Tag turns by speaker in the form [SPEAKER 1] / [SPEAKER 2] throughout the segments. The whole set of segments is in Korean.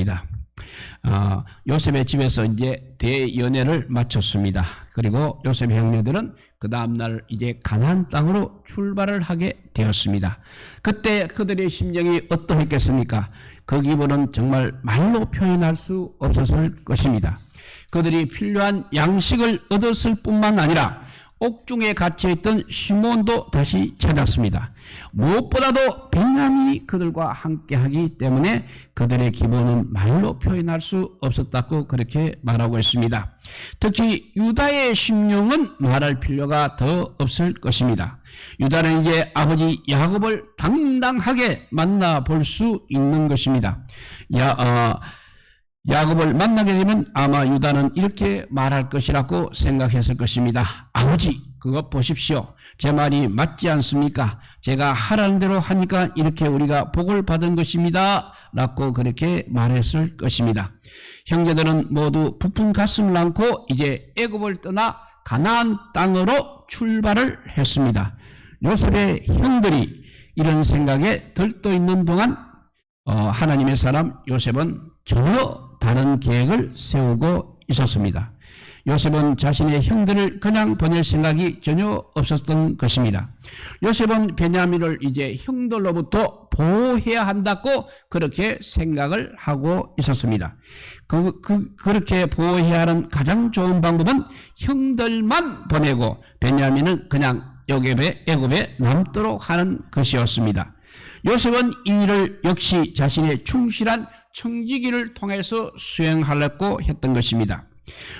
[SPEAKER 1] 있습니다. 어, 요셉의 집에서 이제 대연애를 마쳤습니다. 그리고 요셉의 형제들은 그 다음날 이제 가나안 땅으로 출발을 하게 되었습니다. 그때 그들의 심정이 어떠했겠습니까? 그 기분은 정말 말로 표현할 수 없었을 것입니다. 그들이 필요한 양식을 얻었을 뿐만 아니라 옥중에 갇혀있던 시몬도 다시 찾았습니다. 무엇보다도 베냐민이 그들과 함께하기 때문에 그들의 기분은 말로 표현할 수 없었다고 그렇게 말하고 있습니다. 특히 유다의 심령은 말할 필요가 더 없을 것입니다. 유다는 이제 아버지 야곱을 당당하게 만나볼 수 있는 것입니다. 야, 어, 야곱을 만나게 되면 아마 유다는 이렇게 말할 것이라고 생각했을 것입니다. 아버지, 그것 보십시오. 제 말이 맞지 않습니까? 제가 하라는 대로 하니까 이렇게 우리가 복을 받은 것입니다. 라고 그렇게 말했을 것입니다. 형제들은 모두 부푼 가슴을 안고 이제 애굽을 떠나 가나안 땅으로 출발을 했습니다. 요셉의 형들이 이런 생각에 들떠 있는 동안 어, 하나님의 사람 요셉은 전혀 다른 계획을 세우고 있었습니다. 요셉은 자신의 형들을 그냥 보낼 생각이 전혀 없었던 것입니다. 요셉은 베냐민을 이제 형들로부터 보호해야 한다고 그렇게 생각을 하고 있었습니다. 그, 그, 그렇게 보호해야 하는 가장 좋은 방법은 형들만 보내고 베냐민은 그냥 애굽에, 애굽에 남도록 하는 것이었습니다. 요셉은 이 일을 역시 자신의 충실한 청지기를 통해서 수행하려고 했던 것입니다.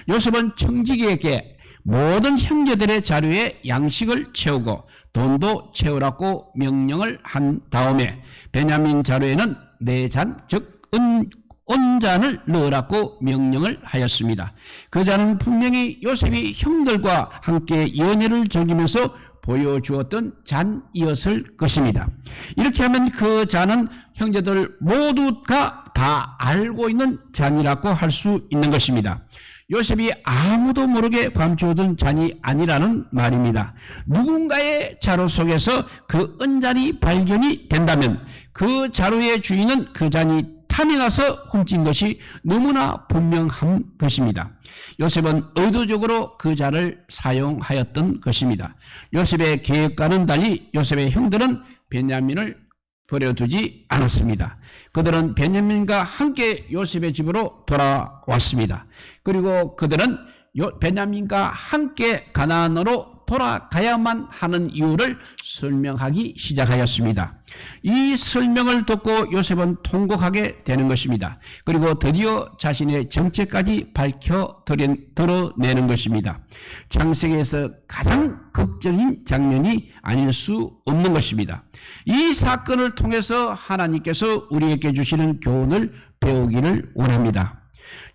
[SPEAKER 1] 요셉은 청지기에게 모든 형제들의 자료에 양식을 채우고 돈도 채우라고 명령을 한 다음에 베냐민 자료에는 네 잔 즉 은, 온잔을 넣으라고 명령을 하였습니다. 그 잔은 분명히 요셉이 형들과 함께 연애를 즐기면서 보여주었던 잔이었을 것입니다. 이렇게 하면 그 잔은 형제들 모두가 다 알고 있는 잔이라고 할 수 있는 것입니다. 요셉이 아무도 모르게 감추어둔 잔이 아니라는 말입니다. 누군가의 자루 속에서 그 은잔이 발견이 된다면 그 자루의 주인은 그 잔이 탐이 나서 훔친 것이 너무나 분명한 것입니다. 요셉은 의도적으로 그 자를 사용하였던 것입니다. 요셉의 계획과는 달리 요셉의 형들은 베냐민을 버려두지 않았습니다. 그들은 베냐민과 함께 요셉의 집으로 돌아왔습니다. 그리고 그들은 베냐민과 함께 가나안으로 돌아가야만 하는 이유를 설명하기 시작하였습니다. 이 설명을 듣고 요셉은 통곡하게 되는 것입니다. 그리고 드디어 자신의 정체까지 밝혀 드러내는 것입니다. 창세기에서 가장 극적인 장면이 아닐 수 없는 것입니다. 이 사건을 통해서 하나님께서 우리에게 주시는 교훈을 배우기를 원합니다.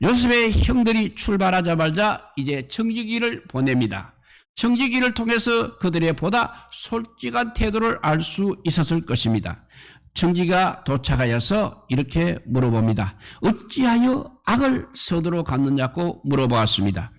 [SPEAKER 1] 요셉의 형들이 출발하자마자 이제 청지기를 보냅니다. 청지기를 통해서 그들의 보다 솔직한 태도를 알 수 있었을 것입니다. 청지가 도착하여서 이렇게 물어봅니다. 어찌하여 악을 서두로 갔느냐고 물어보았습니다.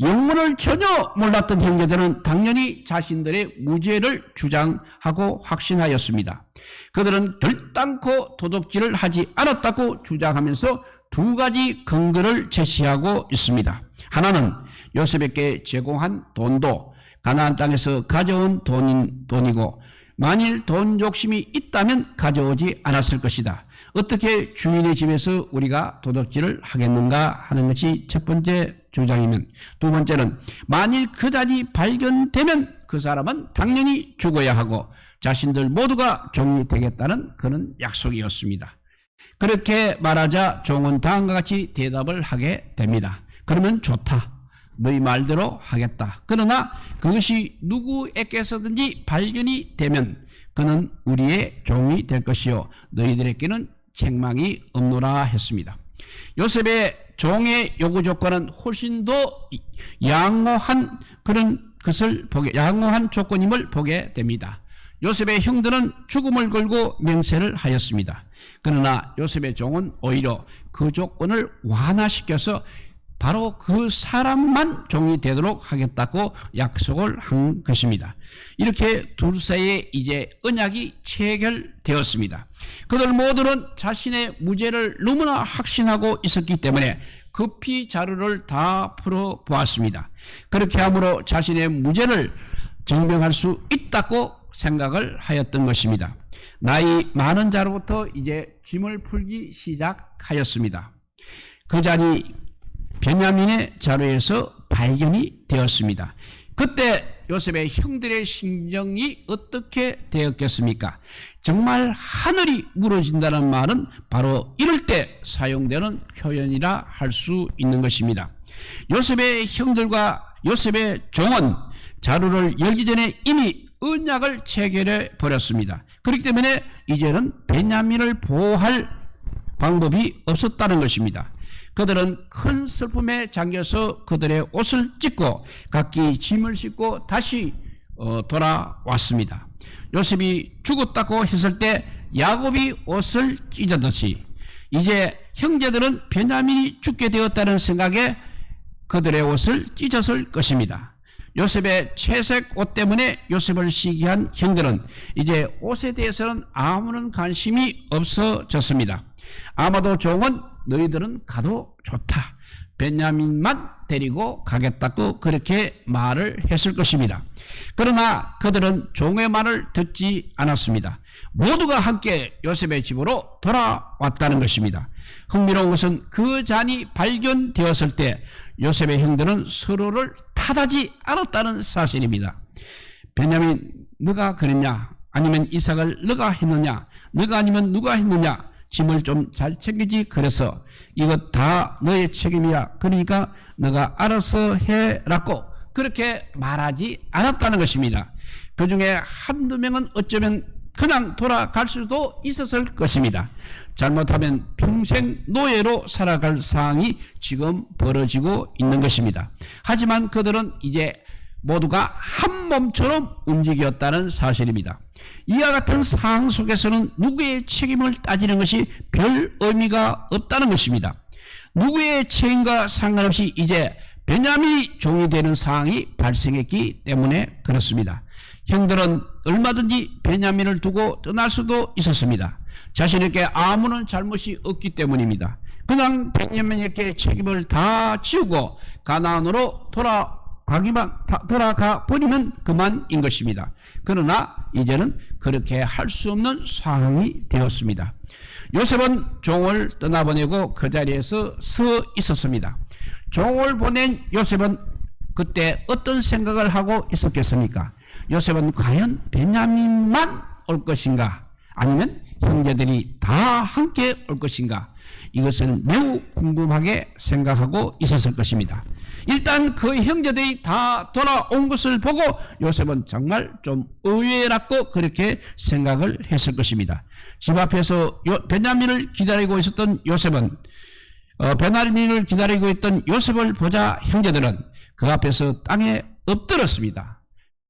[SPEAKER 1] 영문을 전혀 몰랐던 형제들은 당연히 자신들의 무죄를 주장하고 확신하였습니다. 그들은 결단코 도둑질을 하지 않았다고 주장하면서 두 가지 근거를 제시하고 있습니다. 하나는 요셉에게 제공한 돈도 가나안 땅에서 가져온 돈인, 돈이고 만일 돈 욕심이 있다면 가져오지 않았을 것이다. 어떻게 주인의 집에서 우리가 도둑질을 하겠는가 하는 것이 첫 번째 주장이면 두 번째는 만일 그 잔이 발견되면 그 사람은 당연히 죽어야 하고 자신들 모두가 종이 되겠다는 그런 약속이었습니다. 그렇게 말하자 종은 다음과 같이 대답을 하게 됩니다. 그러면 좋다. 너희 말대로 하겠다. 그러나 그것이 누구에게서든지 발견이 되면 그는 우리의 종이 될 것이요 너희들에게는 책망이 없노라 했습니다. 요셉의 종의 요구 조건은 훨씬 더 양호한 그런 것을 보게 양호한 조건임을 보게 됩니다. 요셉의 형들은 죽음을 걸고 맹세를 하였습니다. 그러나 요셉의 종은 오히려 그 조건을 완화시켜서 바로 그 사람만 종이 되도록 하겠다고 약속을 한 것입니다. 이렇게 둘 사이에 이제 언약이 체결되었습니다. 그들 모두는 자신의 무죄를 너무나 확신하고 있었기 때문에 급히 자료를 다 풀어 보았습니다. 그렇게 함으로 자신의 무죄를 증명할 수 있다고 생각을 하였던 것입니다. 나이 많은 자로부터 이제 짐을 풀기 시작하였습니다. 그 자리 베냐민의 자료에서 발견이 되었습니다. 그때 요셉의 형들의 심정이 어떻게 되었겠습니까? 정말 하늘이 무너진다는 말은 바로 이럴 때 사용되는 표현이라 할 수 있는 것입니다. 요셉의 형들과 요셉의 종은 자루를 열기 전에 이미 언약을 체결해 버렸습니다. 그렇기 때문에 이제는 베냐민을 보호할 방법이 없었다는 것입니다. 그들은 큰 슬픔에 잠겨서 그들의 옷을 찢고 각기 짐을 싣고 다시 어, 돌아왔습니다. 요셉이 죽었다고 했을 때 야곱이 옷을 찢었듯이 이제 형제들은 베냐민이 죽게 되었다는 생각에 그들의 옷을 찢었을 것입니다. 요셉의 채색 옷 때문에 요셉을 시기한 형들은 이제 옷에 대해서는 아무런 관심이 없어졌습니다. 아마도 종은 너희들은 가도 좋다. 베냐민만 데리고 가겠다고 그렇게 말을 했을 것입니다. 그러나 그들은 종의 말을 듣지 않았습니다. 모두가 함께 요셉의 집으로 돌아왔다는 것입니다. 흥미로운 것은 그 잔이 발견되었을 때 요셉의 형들은 서로를 탓하지 않았다는 사실입니다. 베냐민 너가 그랬냐? 아니면 이삭을 너가 했느냐? 너가 아니면 누가 했느냐? 짐을 좀 잘 챙기지 그래서 이것 다 너의 책임이야. 그러니까 너가 알아서 해라고 그렇게 말하지 않았다는 것입니다. 그 중에 한두 명은 어쩌면 그냥 돌아갈 수도 있었을 것입니다. 잘못하면 평생 노예로 살아갈 상황이 지금 벌어지고 있는 것입니다. 하지만 그들은 이제 모두가 한 몸처럼 움직였다는 사실입니다. 이와 같은 상황 속에서는 누구의 책임을 따지는 것이 별 의미가 없다는 것입니다. 누구의 책임과 상관없이 이제 베냐민이 종이 되는 상황이 발생했기 때문에 그렇습니다. 형들은 얼마든지 베냐민을 두고 떠날 수도 있었습니다. 자신에게 아무런 잘못이 없기 때문입니다. 그냥 베냐민에게 책임을 다 지우고 가나안으로 돌아 가기만 돌아가 버리면 그만인 것입니다. 그러나 이제는 그렇게 할 수 없는 상황이 되었습니다. 요셉은 종을 떠나보내고 그 자리에서 서 있었습니다. 종을 보낸 요셉은 그때 어떤 생각을 하고 있었겠습니까? 요셉은 과연 베냐민만 올 것인가? 아니면 형제들이 다 함께 올 것인가? 이것을 매우 궁금하게 생각하고 있었을 것입니다. 일단 그 형제들이 다 돌아온 것을 보고 요셉은 정말 좀 의외라고 그렇게 생각을 했을 것입니다. 집 앞에서 베냐민을 기다리고 있었던 요셉은 어, 베냐민을 기다리고 있던 요셉을 보자 형제들은 그 앞에서 땅에 엎드렸습니다.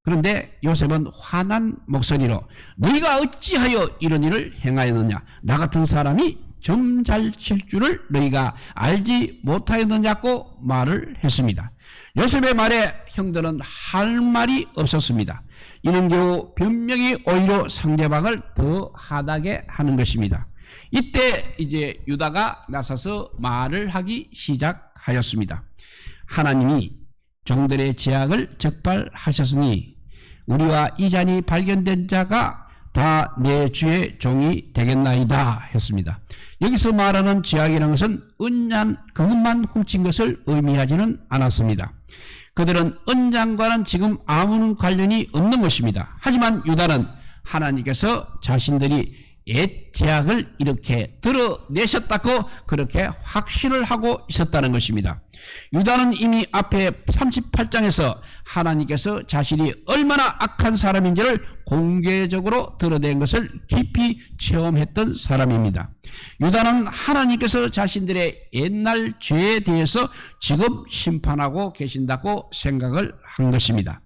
[SPEAKER 1] 그런데 요셉은 화난 목소리로 너희가 어찌하여 이런 일을 행하였느냐 나 같은 사람이 점 잘 칠 줄을 너희가 알지 못하였느냐고 말을 했습니다. 요셉의 말에 형들은 할 말이 없었습니다. 이는 겨우 변명이 오히려 상대방을 더 하다게 하는 것입니다. 이때 이제 유다가 나서서 말을 하기 시작하였습니다. 하나님이 종들의 제약을 적발하셨으니 우리와 이 잔이 발견된 자가 다 내 주의 종이 되겠나이다 했습니다. 여기서 말하는 제약이라는 것은 은잔 그것만 훔친 것을 의미하지는 않았습니다. 그들은 은장과는 지금 아무런 관련이 없는 것입니다. 하지만 유다는 하나님께서 자신들이 옛 제약을 이렇게 드러내셨다고 그렇게 확신을 하고 있었다는 것입니다. 유다는 이미 앞에 38장에서 하나님께서 자신이 얼마나 악한 사람인지를 공개적으로 드러낸 것을 깊이 체험했던 사람입니다. 유다는 하나님께서 자신들의 옛날 죄에 대해서 지금 심판하고 계신다고 생각을 한 것입니다.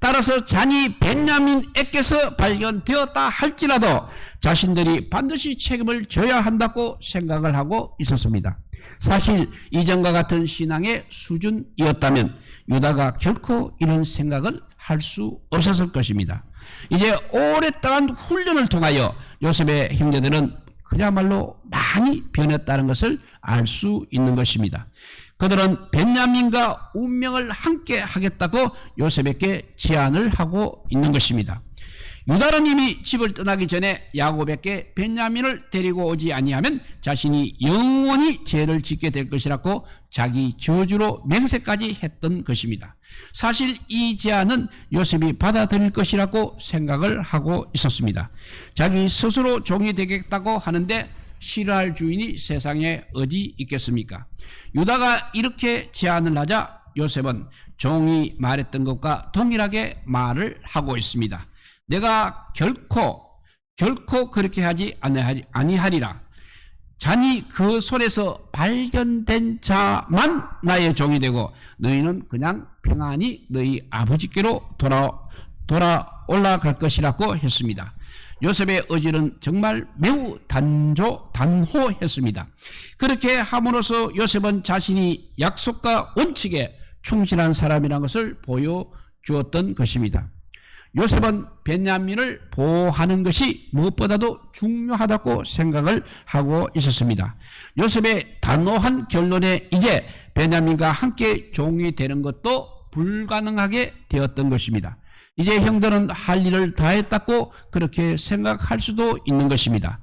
[SPEAKER 1] 따라서 잔이 벤야민에게서 발견되었다 할지라도 자신들이 반드시 책임을 져야 한다고 생각을 하고 있었습니다. 사실 이전과 같은 신앙의 수준이었다면 유다가 결코 이런 생각을 할 수 없었을 것입니다. 이제 오랫동안 훈련을 통하여 요셉의 형제들은 그야말로 많이 변했다는 것을 알 수 있는 것입니다. 그들은 벤야민과 운명을 함께 하겠다고 요셉에게 제안을 하고 있는 것입니다. 유다는 이미 집을 떠나기 전에 야곱에게 벤야민을 데리고 오지 아니하면 자신이 영원히 죄를 짓게 될 것이라고 자기 저주로 맹세까지 했던 것입니다. 사실 이 제안은 요셉이 받아들일 것이라고 생각을 하고 있었습니다. 자기 스스로 종이 되겠다고 하는데 싫어할 주인이 세상에 어디 있겠습니까? 유다가 이렇게 제안을 하자 요셉은 종이 말했던 것과 동일하게 말을 하고 있습니다. 내가 결코 결코 그렇게 하지 아니하리- 아니하리라. 잔이 그 손에서 발견된 자만 나의 종이 되고 너희는 그냥 평안히 너희 아버지께로 돌아 돌아 올라갈 것이라고 했습니다. 요셉의 의지는 정말 매우 단조 단호했습니다. 그렇게 함으로써 요셉은 자신이 약속과 원칙에 충실한 사람이라는 것을 보여주었던 것입니다. 요셉은 베냐민을 보호하는 것이 무엇보다도 중요하다고 생각을 하고 있었습니다. 요셉의 단호한 결론에 이제 베냐민과 함께 종이 되는 것도 불가능하게 되었던 것입니다. 이제 형들은 할 일을 다 했다고 그렇게 생각할 수도 있는 것입니다.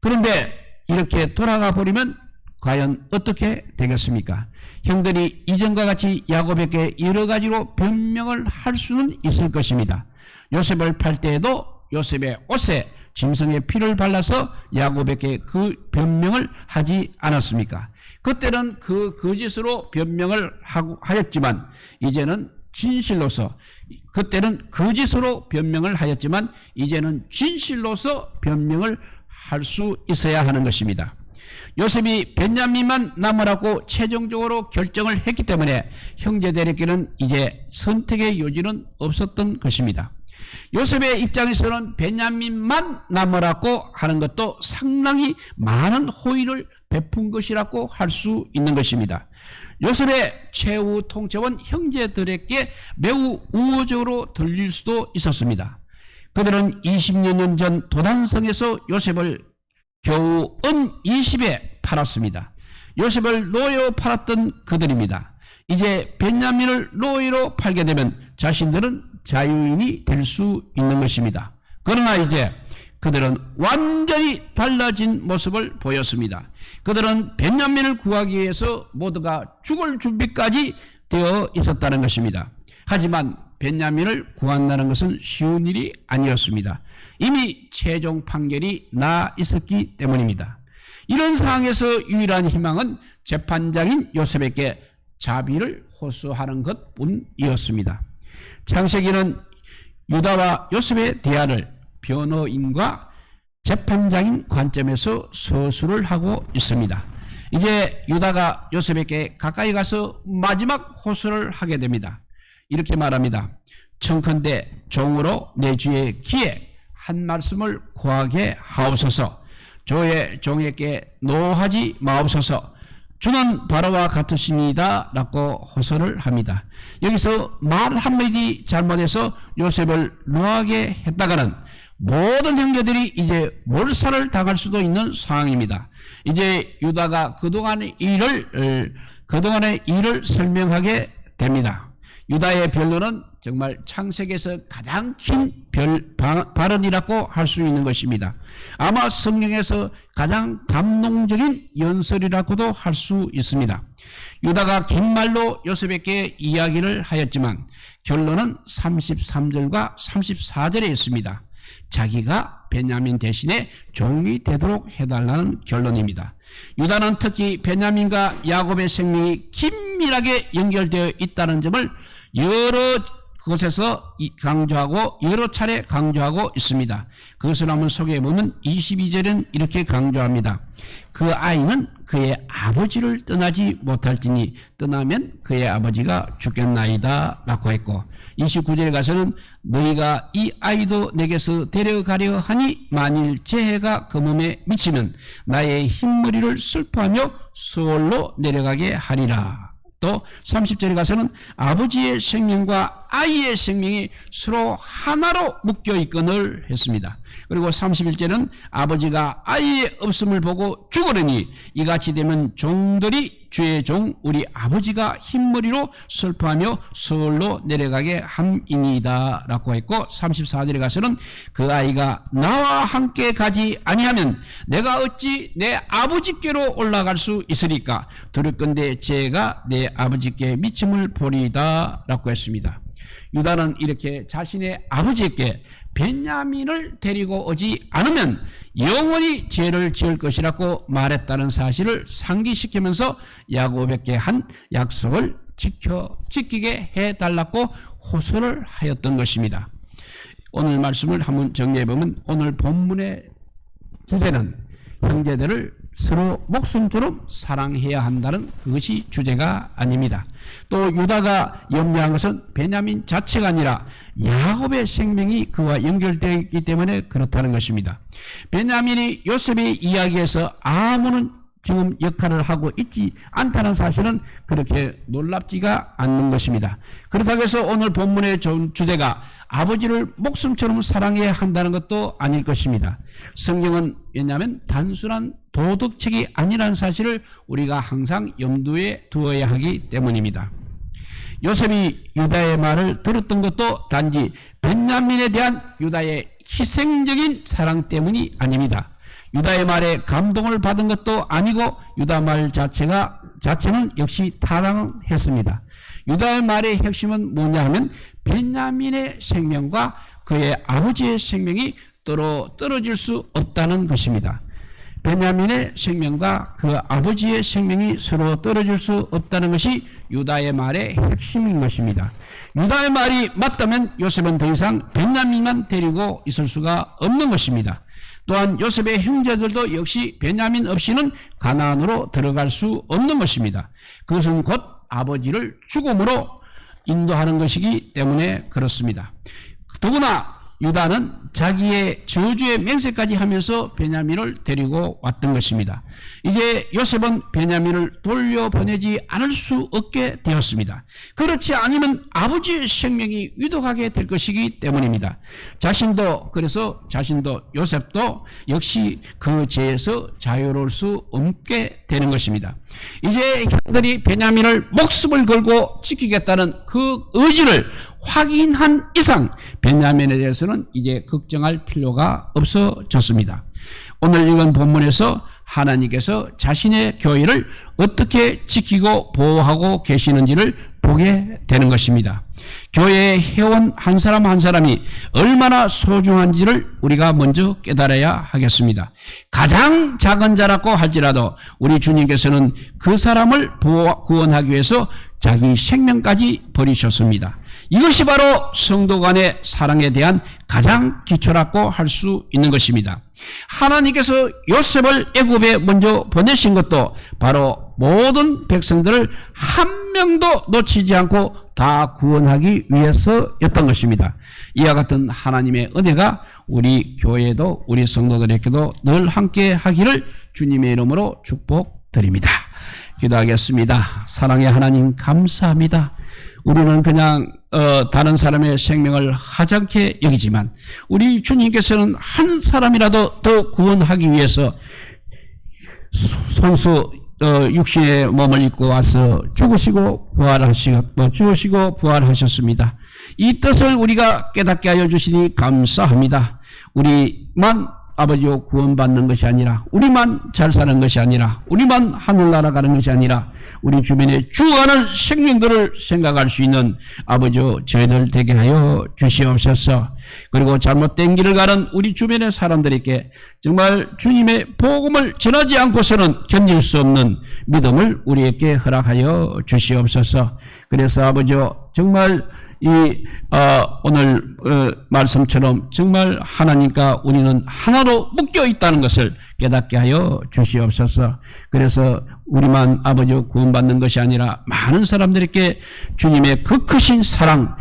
[SPEAKER 1] 그런데 이렇게 돌아가 버리면 과연 어떻게 되겠습니까? 형들이 이전과 같이 야곱에게 여러 가지로 변명을 할 수는 있을 것입니다. 요셉을 팔 때에도 요셉의 옷에 짐승의 피를 발라서 야곱에게 그 변명을 하지 않았습니까? 그때는 그 거짓으로 변명을 하였지만 이제는 진실로서 그때는 거짓으로 변명을 하였지만 이제는 진실로서 변명을 할 수 있어야 하는 것입니다. 요셉이 벤야민만 남으라고 최종적으로 결정을 했기 때문에 형제들에게는 이제 선택의 여지는 없었던 것입니다. 요셉의 입장에서는 베냐민만 남으라고 하는 것도 상당히 많은 호의를 베푼 것이라고 할 수 있는 것입니다. 요셉의 최후 통첩은 형제들에게 매우 우호적으로 들릴 수도 있었습니다. 그들은 20여 년전 도단성에서 요셉을 겨우 은 20에 팔았습니다. 요셉을 노예로 팔았던 그들입니다. 이제 벤야민을 노예로 팔게 되면 자신들은 자유인이 될 수 있는 것입니다. 그러나 이제 그들은 완전히 달라진 모습을 보였습니다. 그들은 벤야민을 구하기 위해서 모두가 죽을 준비까지 되어 있었다는 것입니다. 하지만 벤야민을 구한다는 것은 쉬운 일이 아니었습니다. 이미 최종 판결이 나 있었기 때문입니다. 이런 상황에서 유일한 희망은 재판장인 요셉에게 자비를 호소하는 것 뿐이었습니다. 창세기는 유다와 요셉의 대화를 변호인과 재판장인 관점에서 서술을 하고 있습니다. 이제 유다가 요셉에게 가까이 가서 마지막 호소를 하게 됩니다. 이렇게 말합니다. 청컨대 종으로 내 주의 귀에 한 말씀을 고하게 하옵소서. 저의 종에게 노하지 마옵소서. 주는 바로와 같으십니다. 라고 호소를 합니다. 여기서 말 한마디 잘못해서 요셉을 노하게 했다가는 모든 형제들이 이제 몰살을 당할 수도 있는 상황입니다. 이제 유다가 그동안의 일을, 어, 그동안의 일을 설명하게 됩니다. 유다의 변론은 정말 창세기에서 가장 긴 별, 바, 발언이라고 할 수 있는 것입니다. 아마 성경에서 가장 감동적인 연설이라고도 할 수 있습니다. 유다가 긴 말로 요셉에게 이야기를 하였지만 결론은 33절과 34절에 있습니다. 자기가 베냐민 대신에 종이 되도록 해달라는 결론입니다. 유다는 특히 베냐민과 야곱의 생명이 긴밀하게 연결되어 있다는 점을 여러 곳에서 강조하고 여러 차례 강조하고 있습니다. 그것을 한번 소개해 보면 22절은 이렇게 강조합니다. 그 아이는 그의 아버지를 떠나지 못할지니 떠나면 그의 아버지가 죽겠나이다 라고 했고 29절에 가서는 너희가 이 아이도 내게서 데려가려 하니 만일 재해가 그 몸에 미치면 나의 흰머리를 슬퍼하며 수월로 내려가게 하리라. 또 30절에 가서는 아버지의 생명과 아이의 생명이 서로 하나로 묶여 있건을 했습니다. 그리고 31절은 아버지가 아이의 없음을 보고 죽으려니 이같이 되면 종들이 주의 종 우리 아버지가 흰머리로 슬퍼하며 서울로 내려가게 함이니이다 라고 했고 34절에 가서는 그 아이가 나와 함께 가지 아니하면 내가 어찌 내 아버지께로 올라갈 수 있으리까 들을 건데 제가 내 아버지께 미침을 보리이다 라고 했습니다. 유다는 이렇게 자신의 아버지에게 벤야민을 데리고 오지 않으면 영원히 죄를 지을 것이라고 말했다는 사실을 상기시키면서 야곱에게 한 약속을 지켜 지키게 해 달라고 호소를 하였던 것입니다. 오늘 말씀을 한번 정리해 보면 오늘 본문의 주제는 형제들을 서로 목숨처럼 사랑해야 한다는 그것이 주제가 아닙니다. 또 유다가 염려한 것은 베냐민 자체가 아니라 야곱의 생명이 그와 연결되어 있기 때문에 그렇다는 것입니다. 베냐민이 요셉의 이야기에서 아무런 지금 역할을 하고 있지 않다는 사실은 그렇게 놀랍지가 않는 것입니다. 그렇다고 해서 오늘 본문의 주제가 아버지를 목숨처럼 사랑해야 한다는 것도 아닐 것입니다. 성경은 왜냐하면 단순한 도덕책이 아니라는 사실을 우리가 항상 염두에 두어야 하기 때문입니다. 요셉이 유다의 말을 들었던 것도 단지 벤야민에 대한 유다의 희생적인 사랑 때문이 아닙니다. 유다의 말에 감동을 받은 것도 아니고 유다 말 자체가 자체는 역시 타당했습니다. 유다의 말의 핵심은 뭐냐 하면 벤야민의 생명과 그의 아버지의 생명이 떨어 떨어질 수 없다는 것입니다. 베냐민의 생명과 그 아버지의 생명이 서로 떨어질 수 없다는 것이 유다의 말의 핵심인 것입니다. 유다의 말이 맞다면 요셉은 더 이상 베냐민만 데리고 있을 수가 없는 것입니다. 또한 요셉의 형제들도 역시 베냐민 없이는 가나안으로 들어갈 수 없는 것입니다. 그것은 곧 아버지를 죽음으로 인도하는 것이기 때문에 그렇습니다. 더구나 유다는 자기의 저주의 맹세까지 하면서 베냐민을 데리고 왔던 것입니다. 이제 요셉은 베냐민을 돌려보내지 않을 수 없게 되었습니다. 그렇지 않으면 아버지의 생명이 위독하게 될 것이기 때문입니다. 자신도 그래서 자신도 요셉도 역시 그 죄에서 자유로울 수 없게 되는 것입니다. 이제 형들이 베냐민을 목숨을 걸고 지키겠다는 그 의지를 확인한 이상 베냐민에 대해서는 이제 걱정할 필요가 없어졌습니다. 오늘 읽은 본문에서 하나님께서 자신의 교회를 어떻게 지키고 보호하고 계시는지를 보게 되는 것입니다. 교회의 회원 한 사람 한 사람이 얼마나 소중한지를 우리가 먼저 깨달아야 하겠습니다. 가장 작은 자라고 할지라도 우리 주님께서는 그 사람을 보호, 구원하기 위해서 자기 생명까지 버리셨습니다. 이것이 바로 성도 간의 사랑에 대한 가장 기초라고 할 수 있는 것입니다. 하나님께서 요셉을 애굽에 먼저 보내신 것도 바로 모든 백성들을 한 명도 놓치지 않고 다 구원하기 위해서였던 것입니다. 이와 같은 하나님의 은혜가 우리 교회도 우리 성도들에게도 늘 함께 하기를 주님의 이름으로 축복드립니다. 기도하겠습니다. 사랑의 하나님 감사합니다. 우리는 그냥 어, 다른 사람의 생명을 하찮게 여기지만 우리 주님께서는 한 사람이라도 더 구원하기 위해서 손수 어, 육신의 몸을 입고 와서 죽으시고 부활하시고 죽으시고 부활하셨습니다. 이 뜻을 우리가 깨닫게 하여 주시니 감사합니다. 우리만 아버지로 구원받는 것이 아니라 우리만 잘 사는 것이 아니라 우리만 하늘나라 가는 것이 아니라 우리 주변에 주어하는 생명들을 생각할 수 있는 아버지요 저희들 되게 하여 주시옵소서. 그리고 잘못된 길을 가는 우리 주변의 사람들에게 정말 주님의 복음을 전하지 않고서는 견딜 수 없는 믿음을 우리에게 허락하여 주시옵소서. 그래서 아버지요 정말 이 어, 오늘 어, 말씀처럼 정말 하나님과 우리는 하나로 묶여 있다는 것을 깨닫게 하여 주시옵소서. 그래서 우리만 아버지 구원받는 것이 아니라 많은 사람들에게 주님의 그 크신 사랑,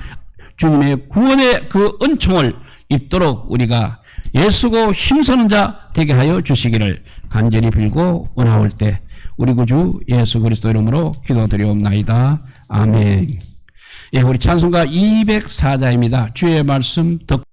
[SPEAKER 1] 주님의 구원의 그 은총을 입도록 우리가 예수고 힘쓰는 자 되게 하여 주시기를 간절히 빌고 원하올 때 우리 구주 예수 그리스도 이름으로 기도드리옵나이다. 아멘. 예, 우리 찬송가 204자입니다. 주의 말씀 듣고